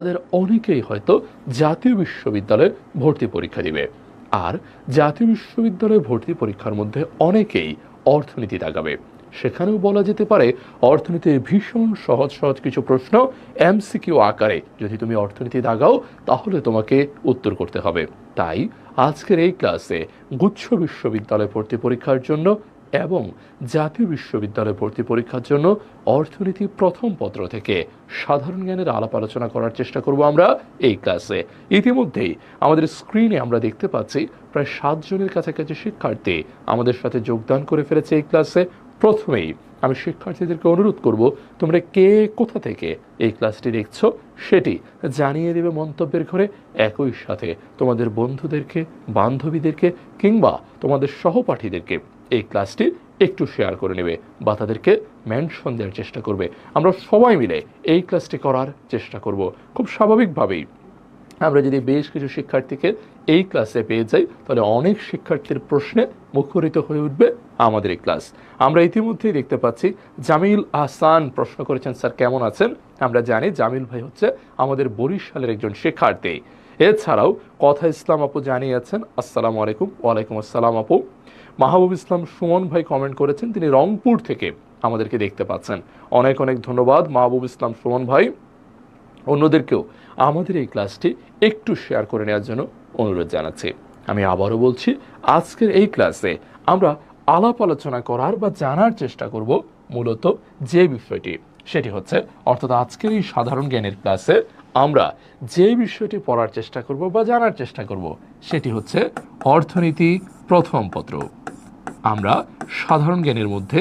তাদের অনেকেই হয়তো জাতীয় বিশ্ববিদ্যালয়ে ভর্তি পরীক্ষা দিবে। আর জাতীয় বিশ্ববিদ্যালয়ে ভর্তি পরীক্ষার মধ্যে অনেকেই অর্থনীতি দাগাবে। সেখানেও বলা যেতে পারে অর্থনীতির ভীষণ সহজ সহজ কিছু প্রশ্ন এমসিকিউ আকারে যদি তুমি অর্থনীতি দাগাও, তাহলে তোমাকে উত্তর করতে হবে। তাই আজকের এই ক্লাসে গুচ্ছ বিশ্ববিদ্যালয় ভর্তি পরীক্ষার জন্য এবং জাতীয় বিশ্ববিদ্যালয় ভর্তি পরীক্ষার জন্য অর্থনীতি প্রথম পত্র থেকে সাধারণ জ্ঞানের আলাপ আলোচনা করার চেষ্টা করব আমরা এই ক্লাসে। ইতিমধ্যেই আমাদের স্ক্রিনে আমরা দেখতে পাচ্ছি প্রায় সাতজনের কাছাকাছি শিক্ষার্থী আমাদের সাথে যোগদান করে ফেলেছে এই ক্লাসে। প্রথমেই আমি শিক্ষার্থীদেরকে অনুরোধ করব, তোমরা কে, কোথা থেকে এই ক্লাসটি দেখছ সেটি জানিয়ে দেবে মন্তব্যের ঘরে। একই সাথে তোমাদের বন্ধুদেরকে, বান্ধবীদেরকে কিংবা তোমাদের সহপাঠীদেরকে এই ক্লাসটি একটু শেয়ার করে নেবে বা তাদেরকে মেনশন দেওয়ার চেষ্টা করবে। আমরা সবাই মিলে এই ক্লাসটি করার চেষ্টা করব, খুব স্বাভাবিকভাবেই। আমরা যদি বেশ কিছু শিক্ষার্থীকে এই ক্লাসে পেয়ে যাই, তাহলে অনেক শিক্ষার্থীর প্রশ্নে মুখরিত হয়ে উঠবে আমাদের এই ক্লাস আমরা ইতিমধ্যেই দেখতে পাচ্ছি, জামিল আহসান প্রশ্ন করেছেন, স্যার, কেমন আছেন? আমরা জানি জামিল ভাই হচ্ছে আমাদের বরিশালের একজন শিক্ষার্থী। এছাড়াও কথা ইসলাম আপু জানিয়েছেন, আসসালামু আলাইকুম, ওয়ালাইকুম আসসালাম আপু। মাহবুব ইসলাম সুমন ভাই কমেন্ট করেছেন, তিনি রংপুর থেকে আমাদেরকে দেখতে পাচ্ছেন। অনেক অনেক ধন্যবাদ মাহবুব ইসলাম সুমন ভাই। অন্যদেরকেও আমাদের এই ক্লাসটি একটু শেয়ার করে নেওয়ার জন্য অনুরোধ জানাচ্ছি। আমি আবারও বলছি, আজকের এই ক্লাসে আমরা আলাপ আলোচনা করার বা জানার চেষ্টা করব মূলত যে বিষয়টি, সেটি হচ্ছে, অর্থাৎ আজকের এই সাধারণ জ্ঞানের ক্লাসে আমরা যে বিষয়টি পড়ার চেষ্টা করব বা জানার চেষ্টা করব, সেটি হচ্ছে অর্থনীতি প্রথম পত্র। আমরা সাধারণ জ্ঞানের মধ্যে